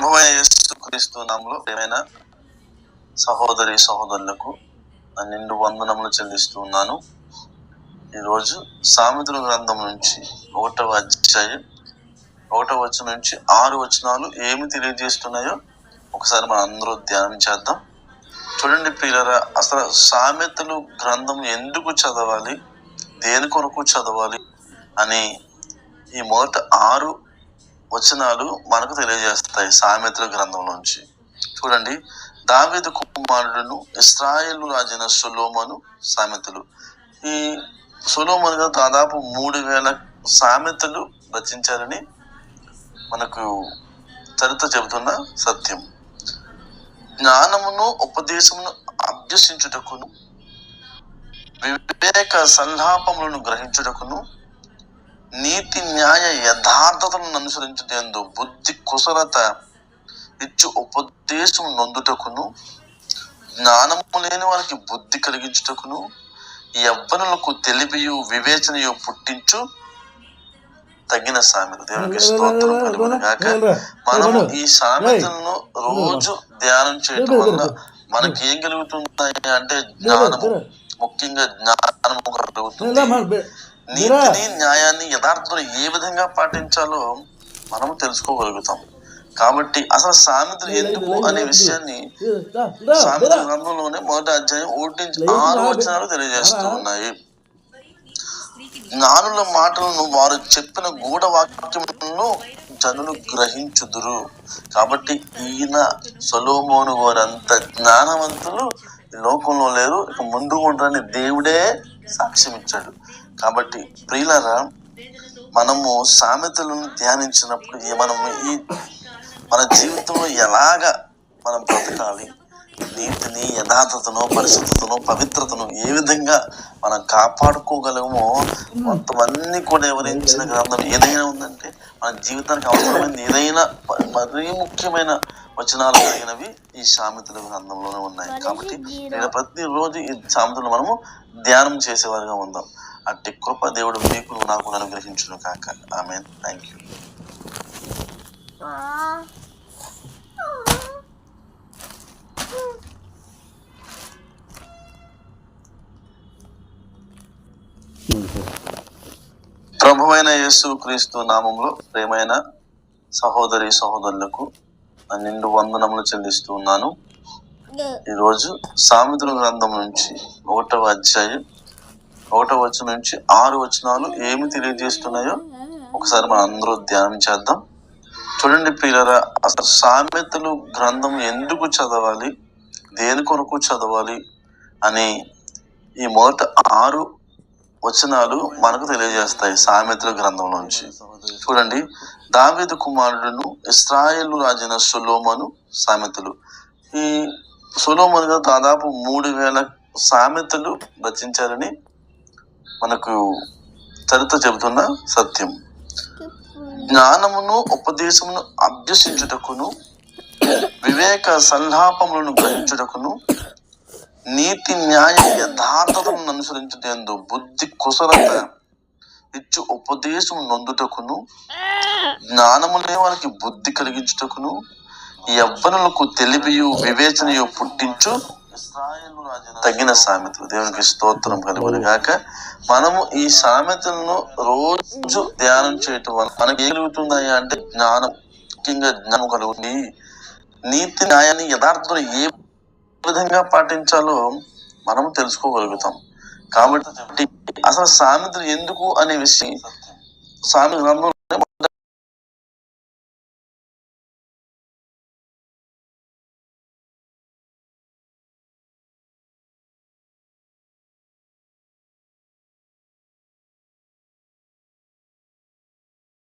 ప్రభు యేసుక్రీస్తు నామములో ఏమైనా సహోదరి సహోదరులకు నిండు వందనములు చెల్లిస్తూ ఉన్నాను. ఈరోజు సామెతల గ్రంథం నుంచి ఒకటవ అధ్యాయం ఒకటవ వచనం నుంచి ఆరు వచనాలు ఏమి తెలియజేస్తున్నాయో ఒకసారి మనం అందరూ ధ్యానం చేద్దాం. చూడండి పిల్లరా అసలు సామెతలు గ్రంథం ఎందుకు చదవాలి దేని కొరకు చదవాలి అని ఈ మొదట ఆరు వచనాలు మనకు తెలియజేస్తాయి సామెతల గ్రంథంలోంచి చూడండి దావేద కుమారుడును ఇస్రాయేల్ రాజైన సులోమను సామెతలు. ఈ సొలోమన్ గారు దాదాపు మూడు వేల సామెతలు రచించారని మనకు చరిత్ర చెబుతున్న సత్యం. జ్ఞానమును ఉపదేశమును అభ్యసించుటకును వివేక సంలాపములను గ్రహించుటకును నీతి న్యాయ యథార్థతలను అనుసరించటందు బుద్ధి కుశలత ఇచ్చు ఉపదేశం నొందుటకును జ్ఞానము లేని వారికి బుద్ధి కలిగించుటకును యవ్వనులకు తెలివియు వివేచనయు పుట్టించు తగిన సామెత. దేవునికి స్తోత్రం మనము ఈ సామెతలను రోజు ధ్యానం చేయటం వల్ల మనకి ఏం కలుగుతుంది అంటే జ్ఞానము. ముఖ్యంగా జ్ఞానము కలుగుతుంది. నీతిని న్యాయాన్ని యథార్థతను ఏ విధంగా పాటించాలో మనము తెలుసుకోగలుగుతాం. కాబట్టి అసలు సామెతలు ఎందుకు అనే విషయాన్ని సామెత గ్రంథంలోనే మొదటి అధ్యాయం ఒకటి నుంచి ఆరు వచనాలు తెలియజేస్తూ ఉన్నాయి. జ్ఞానుల మాటలను వారు చెప్పిన గూఢ వాక్యములను జనులు గ్రహించుదురు. కాబట్టి ఈయన సొలోమోను వారంత జ్ఞానవంతులు. లోకంలో లేరు. ఇక ముందు ఉండరని దేవుడే సాక్ష్యం ఇచ్చాడు కాబట్టి ప్రియులరా మనము సామెతలను ధ్యానించినప్పుడు మనం మనము ఈ మన జీవితంలో ఎలాగ మనం బ్రతకాలి నీతిని యథార్థతను పరిశుద్ధతను పవిత్రతను ఏ విధంగా మనం కాపాడుకోగలమో మొత్తం అన్ని కూడా వివరించిన గ్రంథం ఏదైనా ఉందంటే మన జీవితానికి అవసరమైనది ఏదైనా మరీ ముఖ్యమైన వచనాలు కలిగినవి ఈ సామెతల గ్రంథంలోనే ఉన్నాయి. కాబట్టి నేను ప్రతిరోజు ఈ సామెతలు మనము ధ్యానం చేసేవారిగా ఉందాం. అట్టి కృప దేవుడు మీకు నాకు అనుగ్రహించును కాక ఆమె థ్యాంక్ యూ ప్రభువైన యేసు క్రీస్తు నామంలో ప్రేమైన సహోదరి సహోదరులకు నిండు వందనములు చెల్లిస్తూ ఉన్నాను. ఈరోజు సామెతల గ్రంథం నుంచి ఒకటవ అధ్యాయం ఒకటవ వచనం నుంచి ఆరు వచనాలు ఏమి తెలియజేస్తున్నాయో ఒకసారి మనం అందరూ ధ్యానం చేద్దాం. చూడండి పిల్లరా అసలు సామెతలు గ్రంథం ఎందుకు చదవాలి దేని కొరకు చదవాలి అని ఈ మొదట ఆరు వచనాలు మనకు తెలియజేస్తాయి సామెతల గ్రంథం నుంచి. చూడండి దావేదు కుమారుడును ఇస్రాయేల్ రాజైన సులోమను సామెతలు. ఈ సొలోమన్ గారు దాదాపు మూడు వేల సామెతలు రచించారని మనకు చరిత్ర చెబుతున్న సత్యం. జ్ఞానమును ఉపదేశమును అభ్యసించుటకును వివేక సల్లాపములను గ్రహించుటకును నీతి న్యాయ యథార్థతను అనుసరించుటందు బుద్ధి కుశలత ఇచ్చు ఉపదేశం నొందుటకును జ్ఞానము వారికి బుద్ధి కలిగించుటకును యవ్వనులకు తెలివియు వివేచనయు పుట్టించు తగిన సామెతలు. దేవునికి స్తోత్రం కలుగులు గాక మనము ఈ సామెతలను రోజు ధ్యానం చేయటం వల్ల మనకి ఏం కలుగుతున్నాయి అంటే జ్ఞానం. ముఖ్యంగా జ్ఞానం కలుగుతుంది. నీతి న్యాయాన్ని యథార్థంలో ఏ విధంగా పాటించాలో మనం తెలుసుకోగలుగుతాం. కాబట్టి అసలు సామెతలు ఎందుకు అనే విషయం సామెత గ్రంథం